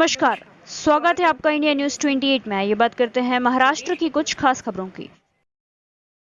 नमस्कार स्वागत है आपका इंडिया न्यूज 28 में। ये बात करते हैं महाराष्ट्र की कुछ खास खबरों की।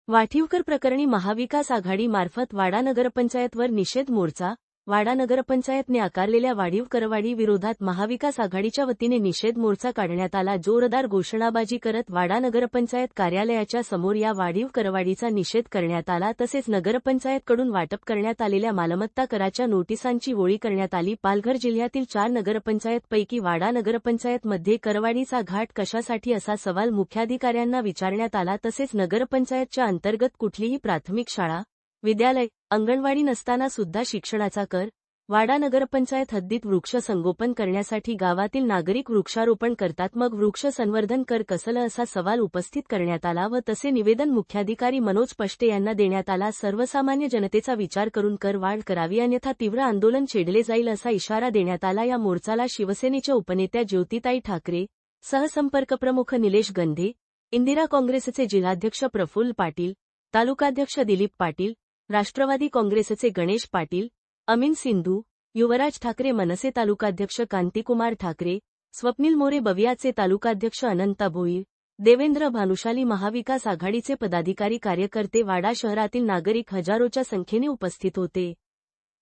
वाठीवकर प्रकरणी महाविकास आघाडी मार्फत वाडा नगरपंचायतवर निषेध मोर्चा वाडा नगरपंचायतने आकारलेल्या वाढीव करवाढी विरोधात महाविकास आघाडीच्या वतीने निषेध मोर्चा काढण्यात आला. जोरदार घोषणाबाजी करत वाडा नगरपंचायत कार्यालयाच्या समोर या वाढीव करवाढीचा निषेध करण्यात आला. तसेच नगरपंचायतकडून वाटप करण्यात आलेल्या मालमत्ता कराच्या नोटिसांची होळी करण्यात आली. पालघर जिल्ह्यातील चार नगरपंचायतपैकी वाडा नगरपंचायतमध्ये करवाढीचा घाट कशासाठी असा सवाल मुख्याधिकाऱ्यांना विचारण्यात आला. तसेच नगरपंचायतच्या अंतर्गत कुठलीही प्राथमिक शाळा विद्यालय अंगणवाडी नसताना सुद्धा शिक्षणाचा कर वाडा नगरपंचायत हद्दीत वृक्ष संगोपन करण्यासाठी गावातील नागरिक वृक्षारोपण करतात. मग वृक्ष संवर्धन कर कसलं असा सवाल उपस्थित करण्यात आला व तसे निवेदन मुख्याधिकारी मनोज पष्टे यांना देण्यात आला. सर्वसामान्य जनतेचा विचार करून कर वाढ करावी अन्यथा तीव्र आंदोलन छेडले जाईल असा इशारा देण्यात आला. या मोर्चाला शिवसेनेच्या उपनेत्या ज्योतिताई ठाकरे सहसंपर्कप्रमुख निलेश गंधे इंदिरा काँग्रेसचे जिल्हाध्यक्ष प्रफुल्ल पाटील तालुकाध्यक्ष दिलीप पाटील राष्ट्रवादी काँग्रेसचे गणेश पाटील अमीन सिंधू युवराज ठाकरे मनसे तालुकाध्यक्ष कांतिकुमार ठाकरे स्वप्नील मोरे बवियाचे तालुकाध्यक्ष अनंता भोईर देवेंद्र भानुशाली महाविकास आघाडीचे पदाधिकारी कार्यकर्ते वाडा शहरातील नागरिक हजारोच्या संख्येने उपस्थित होते.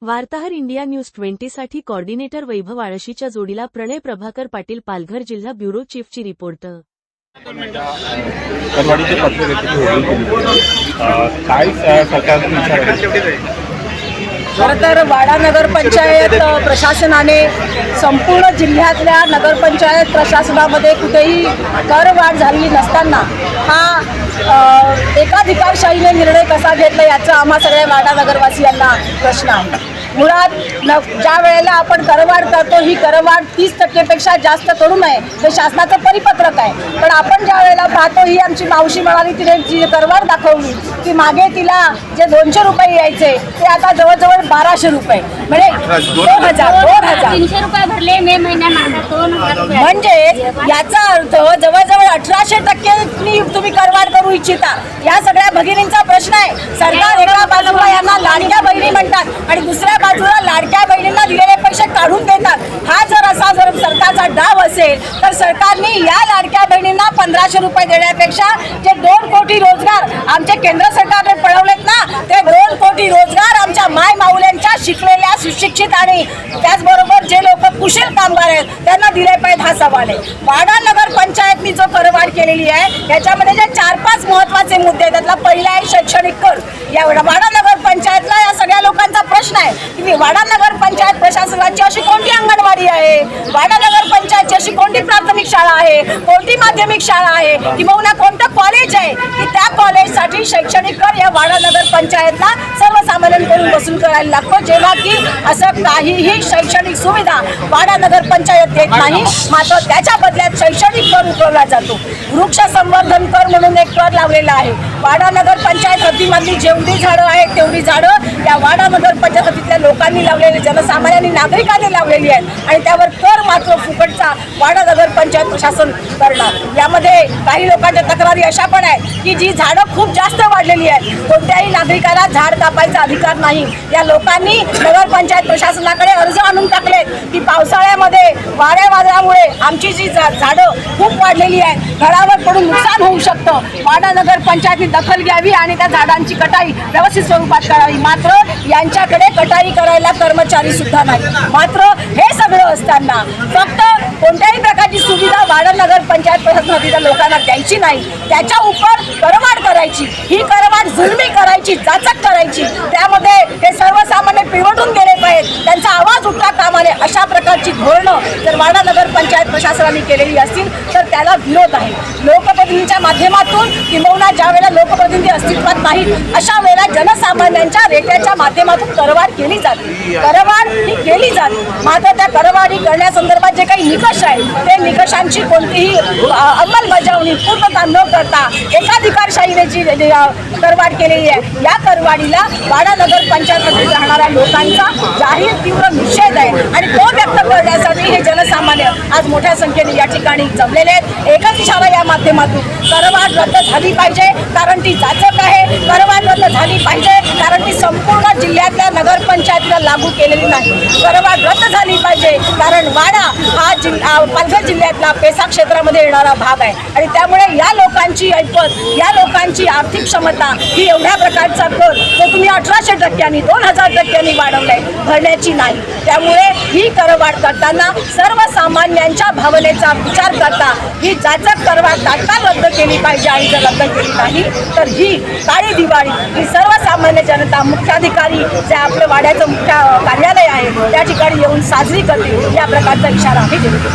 वार्ताहर इंडिया न्यूज ट्वेंटीसाठी कॉर्डिनेटर वैभव आळशीच्या जोडीला प्रणय प्रभाकर पाटील पालघर जिल्हा ब्युरो चीफची रिपोर्ट. करवाडीचे पत्र काय आहे? खरं तर वाडा नगरपंचायत प्रशासनाने संपूर्ण जिल्ह्यातल्या नगरपंचायत प्रशासनामध्ये कुठेही करवाढ झाली नसताना हा एकाधिकारशाहीने निर्णय कसा घेतला याचा आम्हा सगळ्या वाडा नगरवासियांना प्रश्न आहे. मुळात न ज्या वेळेला आपण करवाढ करतो ही करवाढ तीस टक्केपेक्षा जास्त करू नये हे शासनाचं परिपत्रक आहे. पण आपण ज्या वेळेला पाहतो ही आमची मावशी म्हणाली तिने जी करवाढ दाखवली की मागे तिला जे दोनशे रुपये यायचे ते आता जवळजवळ बाराशे रुपये. म्हणजे दोन हजार दोन हजार. तीनशे रुपये भरले मे महिन्यात रुपये. म्हणजे याचा अर्थ जवळजवळ अठराशे टक्के तुम्ही करवाढ करू इच्छिता. या सगळ्या भगिनींचा प्रश्न आहे. सरकार एका बाजूला यांना लाडक्या बहिणी म्हणतात आणि दुसऱ्या बाजूला लाडक्या बहिणींना दिलेले पैसे काढून देतात. हा जर असा जर सरकारचा डाव असेल तर सरकारने या लाडक्या बहिणींना पंधराशे रुपये देण्यापेक्षा जे दोन कोटी रोजगार आमचे केंद्र सरकारने पळवलेत ना ते दोन कोटी रोजगार आमच्या माय माऊल्यांच्या शिकलेल्या सुशिक्षित आणि त्याचबरोबर जे लोक कुशल कामगार आहेत त्यांना दिले पाहिजे हा सवाल आहे. वाडा नगर पंचायतनी जो करवाढ केलेली आहे याच्यामध्ये जे चार पाच महत्त्वाचे मुद्दे आहेत त्यातला पहिला आहे शैक्षणिक कर. या वाडा नगर पंचायतला या सगळ्या लोक वाडा नगर पंचायत प्रशासनाची अशी कोणती अंगणवाडी आहे? वाडा नगर पंचायतची अशी कोणती प्राथमिक शाळा आहे? कोणती माध्यमिक शाळा आहे? किंवा कोणतं कॉलेज आहे? की त्या कॉलेज कॉलेजसाठी शैक्षणिक कर या वाडा नगर पंचायतला सर्वसामान्यांकडून वसूल करायला लागतो. जेव्हा की असं काहीही शैक्षणिक सुविधा वाडा नगर पंचायत देत नाही मात्र त्याच्या बदल्यात शैक्षणिक कर उठवला जातो. वृक्ष संवर्धन कर म्हणून एक कर लावलेला आहे. वाडा नगर पंचायत हद्दीमधली जेवढी झाडं आहेत तेवढी झाडं या वाडा नगर पंचायत हद्दीतल्या लोकांनी लावलेली जनसामान्यांनी नागरिकांनी लावलेली आहेत आणि त्यावर कर मात्र फुकटचा वाडा नगर पंचायत प्रशासन करणार. यामध्ये काही लोकांच्या तक्रारी अशा पण आहेत की जी झाडं खूप जास्त वाढलेली आहेत कोणत्याही नागरिकाला झाड कापायचा अधिकार नाही. या लोकांनी नगरपंचायत प्रशासनाकडे अर्ज आणून टाकले की पावसाळ्यामध्ये वाऱ्या वादळामुळे आमची जी झा- झाडं खूप वाढलेली आहेत घरावर पडून नुकसान होऊ शकतं. वाडा नगर पंचायतनी दखल घ्यावी आणि त्या झाडांची कटाई व्यवस्थित स्वरूपात करावी. मात्र यांच्याकडे कटाई करायला कर्मचारी सुद्धा नाही. मात्र हे सगळं असताना फक्त कोणत्याही प्रकारची सुविधा वाडा नगर पंचायत प्रशासनातील लोकांना द्यायची नाही. त्याच्या उपर करवाढ करायची. ही करवाढ जुलमी करायची जाचक करायची. त्यामध्ये हे सर्वसामान्य पिवटून गेले पाहिजेत. त्यांचा आवाज उठता कामाने अशा प्रकारची धोरणं जर वाडा नगर पंचायत प्रशासनाने केलेली असतील तर त्याला विरोध आहे. लोकप्रतिनिधीच्या माध्यमातून किंबहुना ज्या वेळेला लोकप्रतिनिधी अस्तित्वात नाहीत अशा वेळेला सामान्यांच्या रेट्याच्या माध्यमातून करवाढ केली जाते. करवाढ ही केली जाते. मात्र त्या करवाढी करण्यासंदर्भात जे काही निकष आहेत ते निकषांची कोणतीही अंमलबजावणी पूर्तता न करता एकाधिकारशाहीने जी करवाढ केलेली आहे या करवाढीला वाडा नगर पंचायतमध्ये राहणाऱ्या लोकांचा जाहीर तीव्र निषेध आहे आणि तो व्यक्त करण्यासाठी हे जनसामान्य आज मोठ्या संख्येने या ठिकाणी जमलेले आहेत. एकच इशारा या माध्यमातून करवाढ रद्द झाली पाहिजे कारण ती जाचक आहे. करवाढ रद्द झाली पाहिजे कारण ती संपूर्ण जिल्ह्यातल्या पंचायतीला लागू केलेली नाही. करवाढ रद्द झाली पाहिजे कारण वाडा हा जिल्हा पालघर जिल्ह्यातला पेसा क्षेत्रामध्ये येणारा भाग आहे. आणि त्यामुळे या लोकांची ऐपत या लोकांची आर्थिक क्षमता ही एवढ्या प्रकारचा कर जो तुम्ही अठराशे टक्क्यांनी दोन हजार टक्क्यांनी वाढवलाय भरण्याची नाही. त्यामुळे ही करवाढ करताना सर्वसामान्यांच्या भावनेचा विचार करता ही जाचक करवाढ तात्काळ रद्द केली पाहिजे आणि जर रद्द केली नाही तर ही काळी दिवाळी ही सर्वसामान्य जनता मुख्याधिकारी जे आपलं वाड्या मुख्य कार्यालय आहे? त्या ठिकाणी येऊन साजरी करतील या प्रकारचा इशारा आम्ही देतो.